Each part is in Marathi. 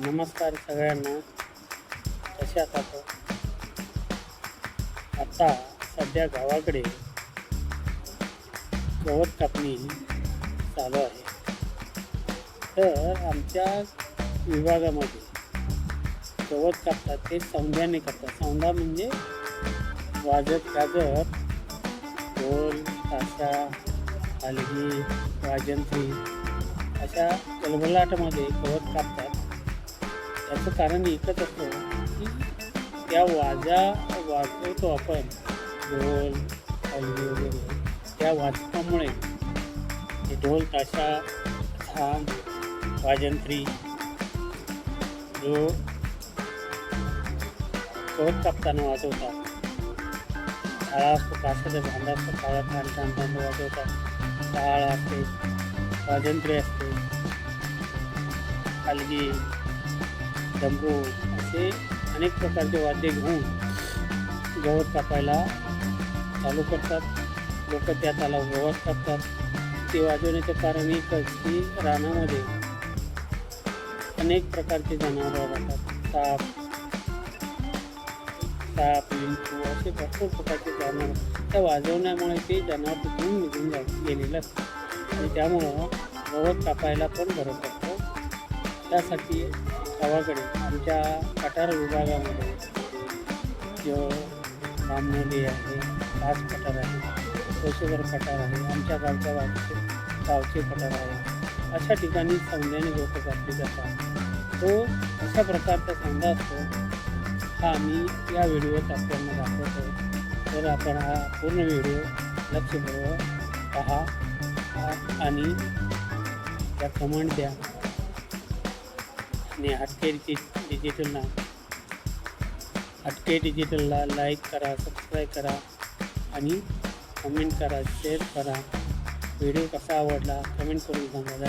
नमस्कार सगळ्यांना. कशा आहात आता सध्या गावाकडे गवत कापणी चालू आहे. तर आमच्या विभागामध्ये गवत कापतात ते सौंध्याने करतात. सौंधा म्हणजे वाजत गाजत ढोल ताशा हलगी वाजंत्री अशा कलबलाटामध्ये गवत कापतात. याचं कारण एकच असतं की त्या वाजा वाजवतो आपण ढोल वगैरे त्या वाजतामुळे ढोल ताशा छान वाजंत्री जो सहज कापताना वाजवतात काळा असतो काशाचा भांडा असतं काळा छान छान ठाण वाजवतात टाळ असते वाजंत्री असते हलगी डमरू असे अनेक प्रकारचे वाद्य घेऊन गवत कापायला चालू करतात. लोक त्या त्याला गवत कापतात ते वाजवण्याचं कारण एकच की रानामध्ये अनेक प्रकारचे जनावरं राहतात. साप साप लिंबू असे भरपूर प्रकारचे जनावर. त्या वाजवण्यामुळे ते जनावर तिथून निघून जा गेलेलं असतं आणि त्यामुळं गवत कापायला पण बरं असतो त्यासाठी गावाकडे आमच्या पठार विभागामध्ये जो रामनोली आहे दास पठार आहे कोशेवर पठार आहे आमच्या गावच्या बाजूचे गावचे पठार आहे. अशा ठिकाणी सौंद्याने लोक घातली जातात तो अशा प्रकारचा सांगा असतो हा आम्ही या व्हिडिओत आपल्याला दाखवतो. तर आपण हा पूर्ण व्हिडिओ लक्षपूर्वक पहा. आणि त्या कमेंट द्या. आणि हटके डिजि डिजिटलला हटके डिजिटलला लाईक करा सबस्क्राईब करा आणि कमेंट करा शेअर करा. व्हिडिओ कसा आवडला कमेंट करून सांगा.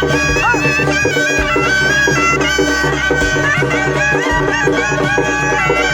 Thank you.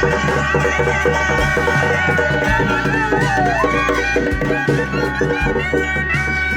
Thank you.